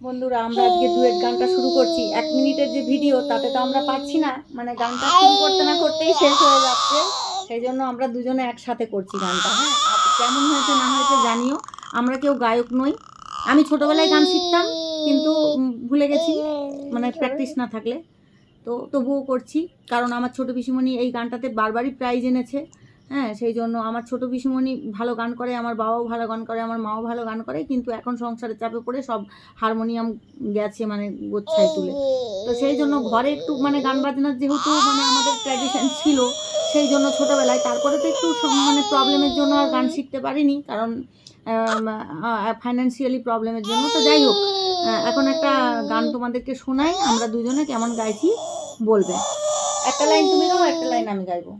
বন্ধুরা, আমরা আজকে ডুয়েট গানটা শুরু করছি। এক মিনিটের যে ভিডিও, তাতে তো আমরা পারছি না। মানে গানটা শুরু করতে না করতেই শেষ হয়ে যাচ্ছে। সেই জন্য আমরা দুজনে একসাথে করছি গানটা হ্যাঁ? কেমন হয়েছে না হয়েছে জানিও। আমরা কেউ গায়ক নই। আমি ছোটোবেলায় গান শিখতাম, কিন্তু ভুলে গেছি। মানে প্র্যাকটিস না থাকলে। তো তবুও করছি। কারণ আমার ছোটো পিসিমণি এই গানটাতে বারবারই প্রাইজ এনেছে। হ্যাঁ সেই জন্য আমার ছোটো পিসিমণি ভালো গান করে, আমার বাবাও ভালো গান করে, আমার মাও ভালো গান করে, কিন্তু এখন সংসারের চাপে পড়ে সব হারমোনিয়াম গেছে মানে গোচ্ছায় তুলে। তো সেই জন্য ঘরে একটু মানে গান বাজনার যেহেতু মানে আমাদের ট্র্যাডিশন ছিল সেই জন্য ছোটোবেলায়, তারপরে তো একটু মানে প্রবলেমের জন্য আর গান শিখতে পারিনি, কারণ ফাইন্যান্সিয়ালি প্রবলেমের জন্য। তো যাই হোক এখন একটা গান তোমাদেরকে শোনাই, আমরা দুজনে কেমন গাইছি, বলবে। একটা লাইন তুমি গাও, একটা লাইন আমি গাইবো।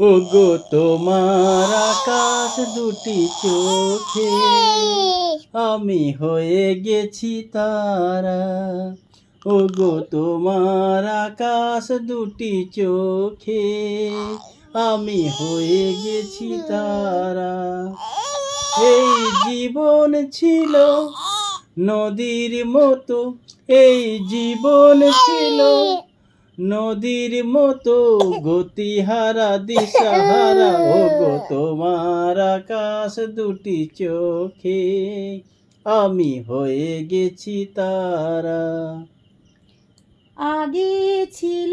ওগো, তোমার আকাশ দুটি চোখে। আমি হয়ে গেছি তারা। ওগো, তোমার আকাশ দুটি চোখে। আমি হয়ে গেছি তারা। এই জীবন ছিল নদীর মতো, এই জীবন ছিল নদীর মতো গতিহারা দিশাহারা ও গো তোমার আকাশ দুটি চোখে, আমি হয়ে গেছি তারা। আগে ছিল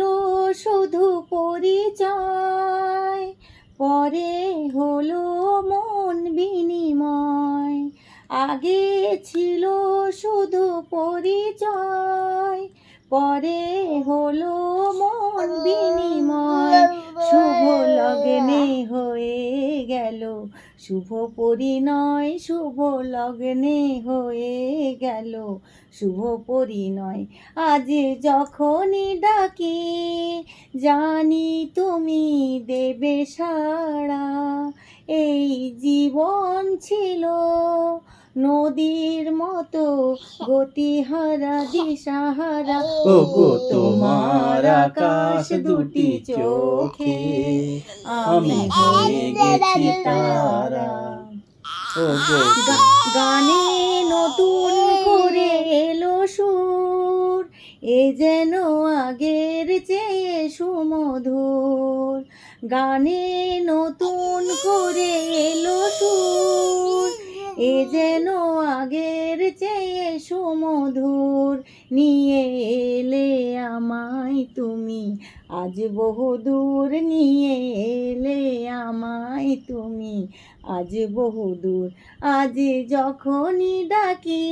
শুধু পরিচয়, পরে হলো মন বিনিময়। আগে ছিল শুধু পরিচয়, পরে হলো শুভ পরিণয়, শুভ লগ্নে হয়ে গেল। শুভ পরিণয়, আজ যখনই ডাকি, জানি তুমি দেবে সারা এই জীবন ছিল নদীর মতো, গতিহারা, দিশাহারা। ও তোমার আকাশ দুটি চোখে আমি হয়ে গেছি তারা। গানে নতুন করে এলো সুর এ যেন আগের চেয়ে সুমধুর। গানে নতুন করে এলো সুর এ যেন আগের চেয়ে সুমধুর। নিয়ে এলে আমায় তুমি আজ বহুদূর নিয়ে এলে আমায় তুমি। আজ বহুদূর আজ যখনই ডাকি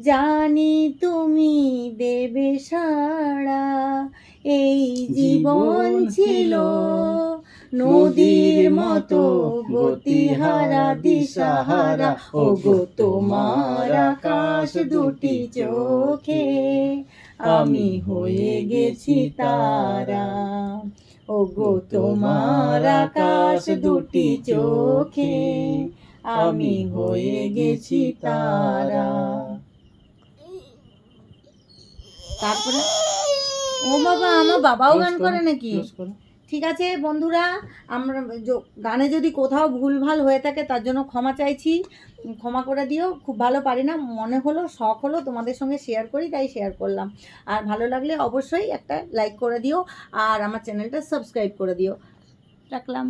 জানি তুমি দেবে সাড়া। এই জীবন ছিল নদীর মতো গতিহারা দিশাহারা। ও গো তোমার আকাশ দুটি চোখে। আমি হয়ে গেছি তারা। ও গো তোমার আকাশ দুটি চোখে। আমি হয়ে গেছি তারা। তারপরে? ও বাবা আমার বাবাও গান করে নাকি। ঠিক আছে বন্ধুরা, আমরা গানে যদি কোথাও ভুলভাল হয়ে থাকে তার জন্য ক্ষমা চাইছি। ক্ষমা করে দিও, খুব ভালো পারি না, মনে হলো, শখ হলো তোমাদের সঙ্গে শেয়ার করি, তাই শেয়ার করলাম। আর ভালো লাগলে অবশ্যই একটা লাইক করে দিও, আর আমার চ্যানেলটা সাবস্ক্রাইব করে দিও। রাখলাম।